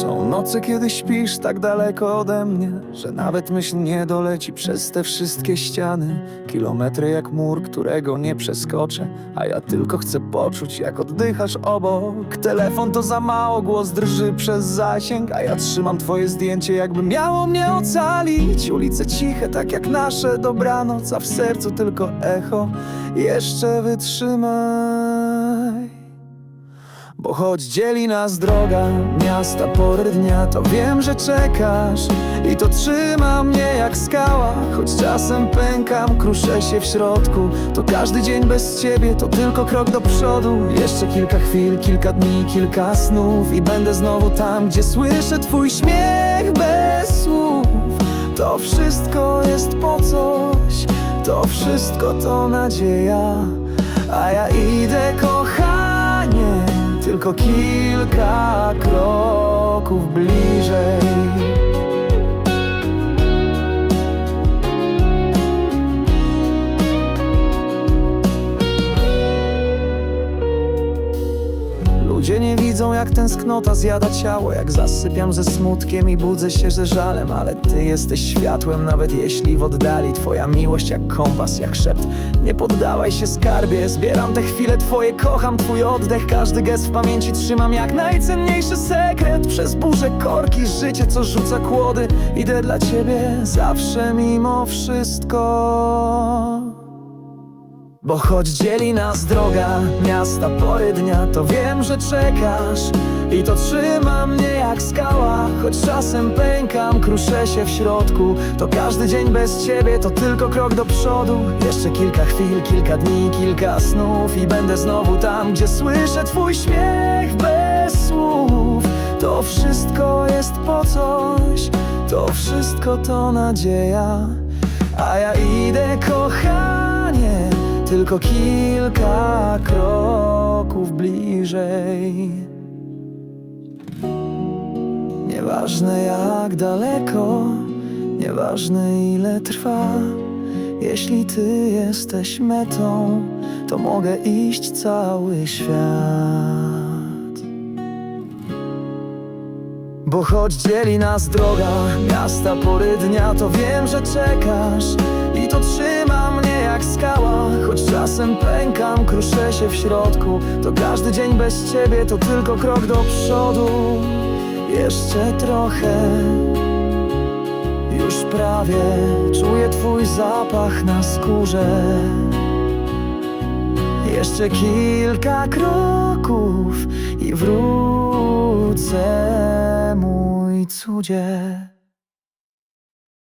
Są noce, kiedy śpisz tak daleko ode mnie, że nawet myśl nie doleci przez te wszystkie ściany. Kilometry jak mur, którego nie przeskoczę, a ja tylko chcę poczuć, jak oddychasz obok. Telefon to za mało, głos drży przez zasięg, a ja trzymam twoje zdjęcie, jakby miało mnie ocalić. Ulice ciche, tak jak nasze dobranoc, a w sercu tylko echo. Jeszcze wytrzymaj. Bo choć dzieli nas droga, miasta, pory dnia To wiem, że czekasz. I to trzyma mnie jak skała. Choć czasem pękam, kruszę się w środku. To każdy dzień bez ciebie to tylko krok do przodu. Jeszcze kilka chwil, kilka dni, kilka snów. I będę znowu tam, gdzie słyszę twój śmiech bez słów. To wszystko jest po coś. To wszystko to nadzieja. A ja idę kochanie tylko kilka kroków bliżej. Ludzie nie widzą jak tęsknota zjada ciało. Jak zasypiam ze smutkiem i budzę się ze żalem. Ale ty jesteś światłem nawet jeśli w oddali. Twoja miłość jak kompas, jak szept. Nie poddawaj się skarbie, zbieram te chwile. Twoje Kocham twój oddech, każdy gest w pamięci trzymam Jak najcenniejszy sekret. Przez burzę korki, życie co rzuca kłody. Idę dla ciebie zawsze mimo wszystko bo choć dzieli nas droga, miasta, pory dnia To wiem, że czekasz. I to trzyma mnie jak skała Choć czasem pękam, kruszę się w środku. To każdy dzień bez ciebie to tylko krok do przodu. Jeszcze kilka chwil, kilka dni, kilka snów I będę znowu tam, gdzie słyszę twój śmiech bez słów. To wszystko jest po coś To wszystko to nadzieja. A ja idę kochanie tylko kilka kroków bliżej. Nieważne jak daleko, nieważne ile trwa. Jeśli ty jesteś metą, to mogę iść cały świat. Bo choć dzieli nas droga, miasta, pory dnia To wiem, że czekasz. I to trzyma mnie jak skała Choć czasem pękam, kruszę się w środku. To każdy dzień bez ciebie to tylko krok do przodu. Jeszcze trochę, już prawie Czuję twój zapach na skórze. Jeszcze kilka kroków i wrócę, cudzie.